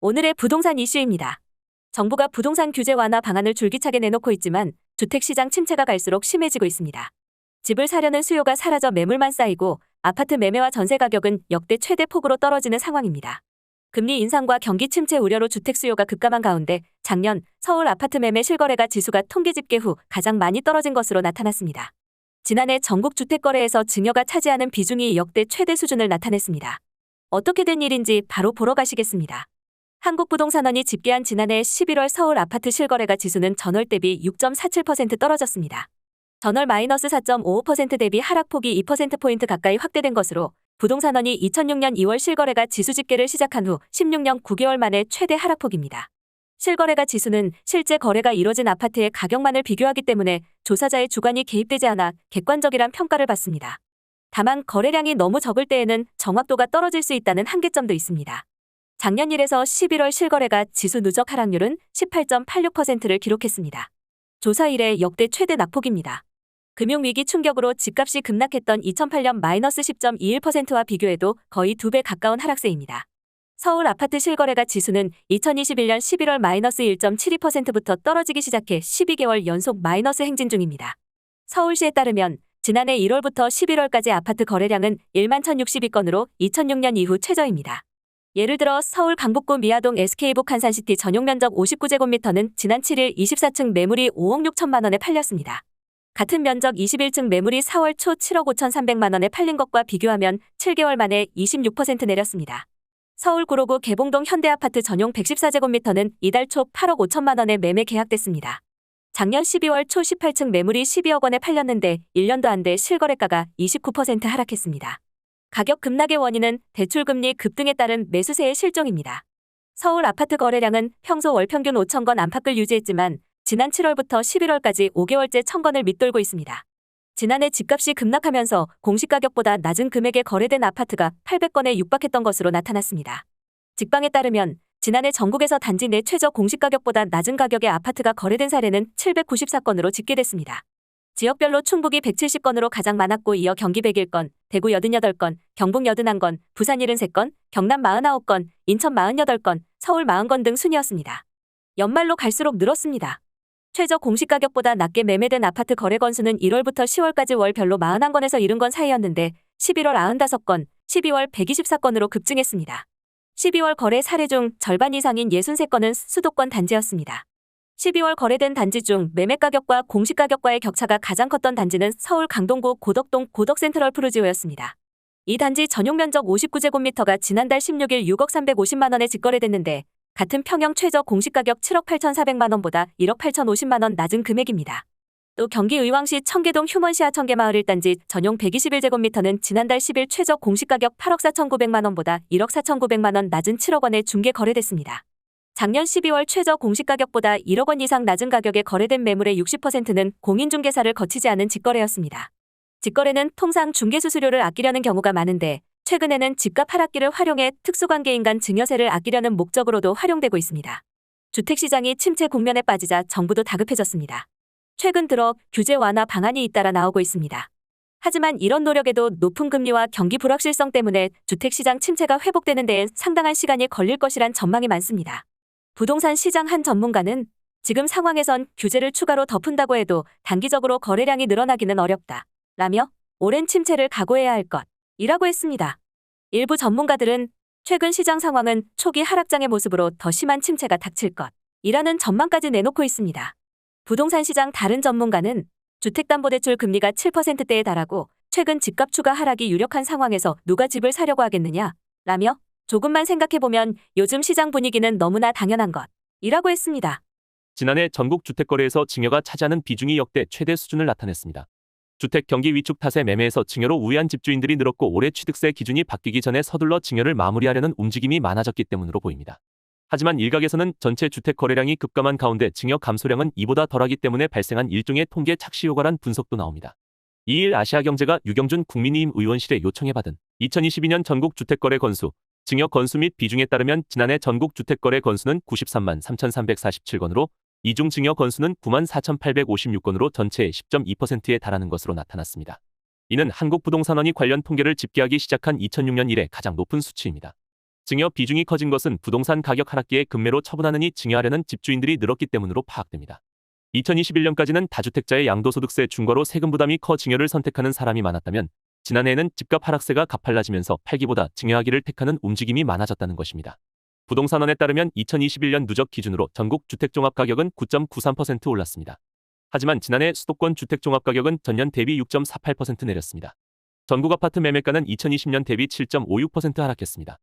오늘의 부동산 이슈입니다. 정부가 부동산 규제 완화 방안을 줄기차게 내놓고 있지만 주택시장 침체가 갈수록 심해지고 있습니다. 집을 사려는 수요가 사라져 매물만 쌓이고 아파트 매매와 전세 가격은 역대 최대 폭으로 떨어지는 상황입니다. 금리 인상과 경기 침체 우려로 주택 수요가 급감한 가운데 작년 서울 아파트 매매 실거래가 지수가 통계 집계 후 가장 많이 떨어진 것으로 나타났습니다. 지난해 전국 주택 거래에서 증여가 차지하는 비중이 역대 최대 수준을 나타냈습니다. 어떻게 된 일인지 바로 보러 가시겠습니다. 한국부동산원이 집계한 지난해 11월 서울 아파트 실거래가 지수는 전월 대비 6.47% 떨어졌습니다. 전월 마이너스 4.55% 대비 하락폭이 2%포인트 가까이 확대된 것으로 부동산원이 2006년 2월 실거래가 지수 집계를 시작한 후 16년 9개월 만에 최대 하락폭입니다. 실거래가 지수는 실제 거래가 이뤄진 아파트의 가격만을 비교하기 때문에 조사자의 주관이 개입되지 않아 객관적이란 평가를 받습니다. 다만 거래량이 너무 적을 때에는 정확도가 떨어질 수 있다는 한계점도 있습니다. 작년 1에서 11월 실거래가 지수 누적 하락률은 18.86%를 기록했습니다. 조사 이래 역대 최대 낙폭입니다. 금융위기 충격으로 집값이 급락했던 2008년 마이너스 10.21%와 비교해도 거의 두 배 가까운 하락세입니다. 서울 아파트 실거래가 지수는 2021년 11월 마이너스 1.72%부터 떨어지기 시작해 12개월 연속 마이너스 행진 중입니다. 서울시에 따르면 지난해 1월부터 11월까지 아파트 거래량은 1만 1,062건으로 2006년 이후 최저입니다. 예를 들어 서울 강북구 미아동 SK북 한산시티 전용 면적 59제곱미터는 지난 7일 24층 매물이 5억 6천만 원에 팔렸습니다. 같은 면적 21층 매물이 4월 초 7억 5천 3백만 원에 팔린 것과 비교하면 7개월 만에 26% 내렸습니다. 서울 구로구 개봉동 현대아파트 전용 114제곱미터는 이달 초 8억 5천만 원에 매매 계약됐습니다. 작년 12월 초 18층 매물이 12억 원에 팔렸는데 1년도 안 돼 실거래가가 29% 하락했습니다. 가격 급락의 원인은 대출금리 급등에 따른 매수세의 실종입니다. 서울 아파트 거래량은 평소 월 평균 5천 건 안팎을 유지했지만 지난 7월부터 11월까지 5개월째 1,000건을 밑돌고 있습니다. 지난해 집값이 급락하면서 공시가격보다 낮은 금액에 거래된 아파트가 800건에 육박했던 것으로 나타났습니다. 직방에 따르면 지난해 전국에서 단지 내 최저 공시가격보다 낮은 가격의 아파트가 거래된 사례는 794건으로 집계됐습니다. 지역별로 충북이 170건으로 가장 많았고 이어 경기 101건, 대구 88건, 경북 81건, 부산 73건, 경남 49건, 인천 48건, 서울 40건 등 순이었습니다. 연말로 갈수록 늘었습니다. 최저 공시가격보다 낮게 매매된 아파트 거래 건수는 1월부터 10월까지 월별로 41건에서 70건 사이였는데 11월 95건, 12월 124건으로 급증했습니다. 12월 거래 사례 중 절반 이상인 63건은 수도권 단지였습니다. 12월 거래된 단지 중 매매 가격과 공시 가격과의 격차가 가장 컸던 단지는 서울 강동구 고덕동 고덕센트럴 프루지오였습니다. 이 단지 전용 면적 59제곱미터가 지난달 16일 6억 350만 원에 직거래됐는데 같은 평형 최저 공시가격 7억 8,400만 원보다 1억 8,050만 원 낮은 금액입니다. 또 경기 의왕시 청계동 휴먼시아 청계마을 1단지 전용 121제곱미터는 지난달 10일 최저 공시가격 8억 4,900만 원보다 1억 4,900만 원 낮은 7억 원에 중개 거래됐습니다. 작년 12월 최저 공시가격보다 1억 원 이상 낮은 가격에 거래된 매물의 60%는 공인중개사를 거치지 않은 직거래였습니다. 직거래는 통상 중개수수료를 아끼려는 경우가 많은데 최근에는 집값 하락기를 활용해 특수관계인 간 증여세를 아끼려는 목적으로도 활용되고 있습니다. 주택시장이 침체 국면에 빠지자 정부도 다급해졌습니다. 최근 들어 규제 완화 방안이 잇따라 나오고 있습니다. 하지만 이런 노력에도 높은 금리와 경기 불확실성 때문에 주택시장 침체가 회복되는 데엔 상당한 시간이 걸릴 것이란 전망이 많습니다. 부동산 시장 한 전문가는 지금 상황에선 규제를 추가로 덮은다고 해도 단기적으로 거래량이 늘어나기는 어렵다. 라며 오랜 침체를 각오해야 할 것. 이라고 했습니다. 일부 전문가들은 최근 시장 상황은 초기 하락장의 모습으로 더 심한 침체가 닥칠 것. 이라는 전망까지 내놓고 있습니다. 부동산 시장 다른 전문가는 주택담보대출 금리가 7%대에 달하고 최근 집값 추가 하락이 유력한 상황에서 누가 집을 사려고 하겠느냐? 라며 조금만 생각해보면 요즘 시장 분위기는 너무나 당연한 것. 이라고 했습니다. 지난해 전국 주택거래에서 증여가 차지하는 비중이 역대 최대 수준을 나타냈습니다. 주택 경기 위축 탓에 매매에서 증여로 우회한 집주인들이 늘었고 올해 취득세 기준이 바뀌기 전에 서둘러 증여를 마무리하려는 움직임이 많아졌기 때문으로 보입니다. 하지만 일각에서는 전체 주택 거래량이 급감한 가운데 증여 감소량은 이보다 덜하기 때문에 발생한 일종의 통계 착시 효과란 분석도 나옵니다. 이일 아시아경제가 유경준 국민의힘 의원실에 요청해받은 2022년 전국 주택거래 건수, 증여 건수 및 비중에 따르면 지난해 전국 주택거래 건수는 93만 3,347건으로 이중 증여 건수는 9만 4,856건으로 전체의 10.2%에 달하는 것으로 나타났습니다. 이는 한국부동산원이 관련 통계를 집계하기 시작한 2006년 이래 가장 높은 수치입니다. 증여 비중이 커진 것은 부동산 가격 하락기에 급매로 처분하느니 증여하려는 집주인들이 늘었기 때문으로 파악됩니다. 2021년까지는 다주택자의 양도소득세 중과로 세금 부담이 커 증여를 선택하는 사람이 많았다면 지난해에는 집값 하락세가 가팔라지면서 팔기보다 증여하기를 택하는 움직임이 많아졌다는 것입니다. 부동산원에 따르면 2021년 누적 기준으로 전국 주택종합가격은 9.93% 올랐습니다. 하지만 지난해 수도권 주택종합가격은 전년 대비 6.48% 내렸습니다. 전국 아파트 매매가는 2020년 대비 7.56% 하락했습니다.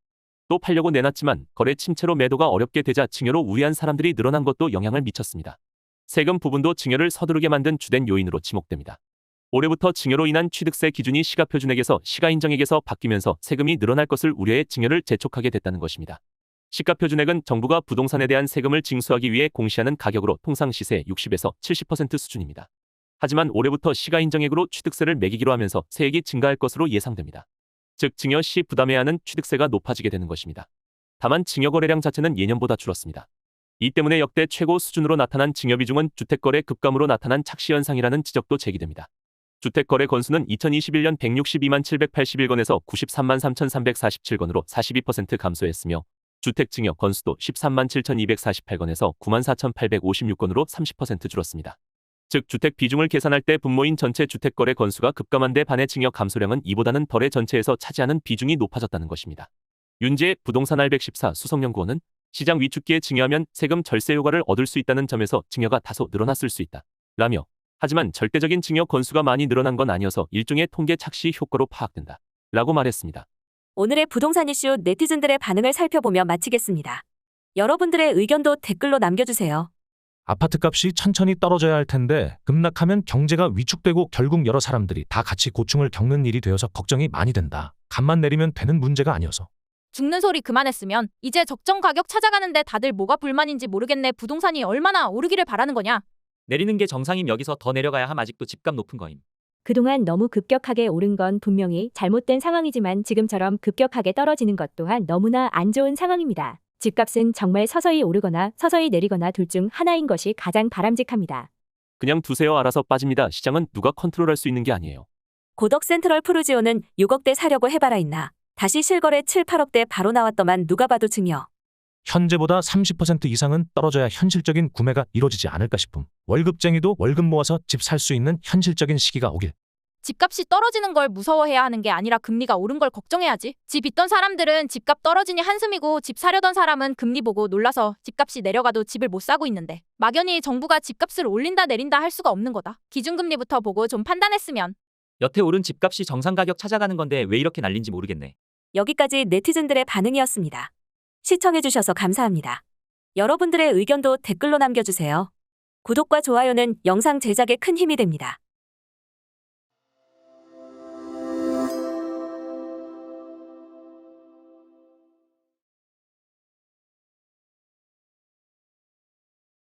또 팔려고 내놨지만 거래 침체로 매도가 어렵게 되자 증여로 우려한 사람들이 늘어난 것도 영향을 미쳤습니다. 세금 부분도 증여를 서두르게 만든 주된 요인으로 지목됩니다. 올해부터 증여로 인한 취득세 기준이 시가표준액에서 시가인정액에서 바뀌면서 세금이 늘어날 것을 우려해 증여를 재촉하게 됐다는 것입니다. 시가표준액은 정부가 부동산에 대한 세금을 징수하기 위해 공시하는 가격으로 통상 시세 60에서 70% 수준입니다. 하지만 올해부터 시가인정액으로 취득세를 매기기로 하면서 세액이 증가할 것으로 예상됩니다. 즉 증여 시 부담해야 하는 취득세가 높아지게 되는 것입니다. 다만 증여 거래량 자체는 예년보다 줄었습니다. 이 때문에 역대 최고 수준으로 나타난 증여 비중은 주택거래 급감으로 나타난 착시 현상이라는 지적도 제기됩니다. 주택거래 건수는 2021년 162만 781건에서 93만 3,347건으로 42% 감소했으며 주택 증여 건수도 13만 7,248건에서 9만 4,856건으로 30% 줄었습니다. 즉 주택 비중을 계산할 때 분모인 전체 주택거래 건수가 급감한 데 반해 증여 감소량은 이보다는 덜해 전체에서 차지하는 비중이 높아졌다는 것입니다. 윤재 부동산 R114 수석연구원은 시장 위축기에 증여하면 세금 절세 효과를 얻을 수 있다는 점에서 증여가 다소 늘어났을 수 있다. 라며 하지만 절대적인 증여 건수가 많이 늘어난 건 아니어서 일종의 통계 착시 효과로 파악된다. 라고 말했습니다. 오늘의 부동산 이슈 네티즌들의 반응을 살펴보며 마치겠습니다. 여러분들의 의견도 댓글로 남겨주세요. 아파트 값이 천천히 떨어져야 할 텐데 급락하면 경제가 위축되고 결국 여러 사람들이 다 같이 고충을 겪는 일이 되어서 걱정이 많이 된다. 값만 내리면 되는 문제가 아니어서. 죽는 소리 그만했으면 이제 적정 가격 찾아가는데 다들 뭐가 불만인지 모르겠네. 부동산이 얼마나 오르기를 바라는 거냐? 내리는 게 정상임 여기서 더 내려가야 함 아직도 집값 높은 거임. 그동안 너무 급격하게 오른 건 분명히 잘못된 상황이지만 지금처럼 급격하게 떨어지는 것 또한 너무나 안 좋은 상황입니다. 집값은 정말 서서히 오르거나 서서히 내리거나 둘 중 하나인 것이 가장 바람직합니다. 그냥 두세요 알아서 빠집니다. 시장은 누가 컨트롤할 수 있는 게 아니에요. 고덕 센트럴 푸르지오는 6억대 사려고 해봐라 있나. 다시 실거래 7, 8억대 바로 나왔더만 누가 봐도 증여. 현재보다 30% 이상은 떨어져야 현실적인 구매가 이루어지지 않을까 싶음. 월급쟁이도 월급 모아서 집 살 수 있는 현실적인 시기가 오길. 집값이 떨어지는 걸 무서워해야 하는 게 아니라 금리가 오른 걸 걱정해야지. 집 있던 사람들은 집값 떨어지니 한숨이고 집 사려던 사람은 금리 보고 놀라서 집값이 내려가도 집을 못 사고 있는데 막연히 정부가 집값을 올린다 내린다 할 수가 없는 거다. 기준금리부터 보고 좀 판단했으면 여태 오른 집값이 정상 가격 찾아가는 건데 왜 이렇게 날린지 모르겠네. 여기까지 네티즌들의 반응이었습니다. 시청해주셔서 감사합니다. 여러분들의 의견도 댓글로 남겨주세요. 구독과 좋아요는 영상 제작에 큰 힘이 됩니다.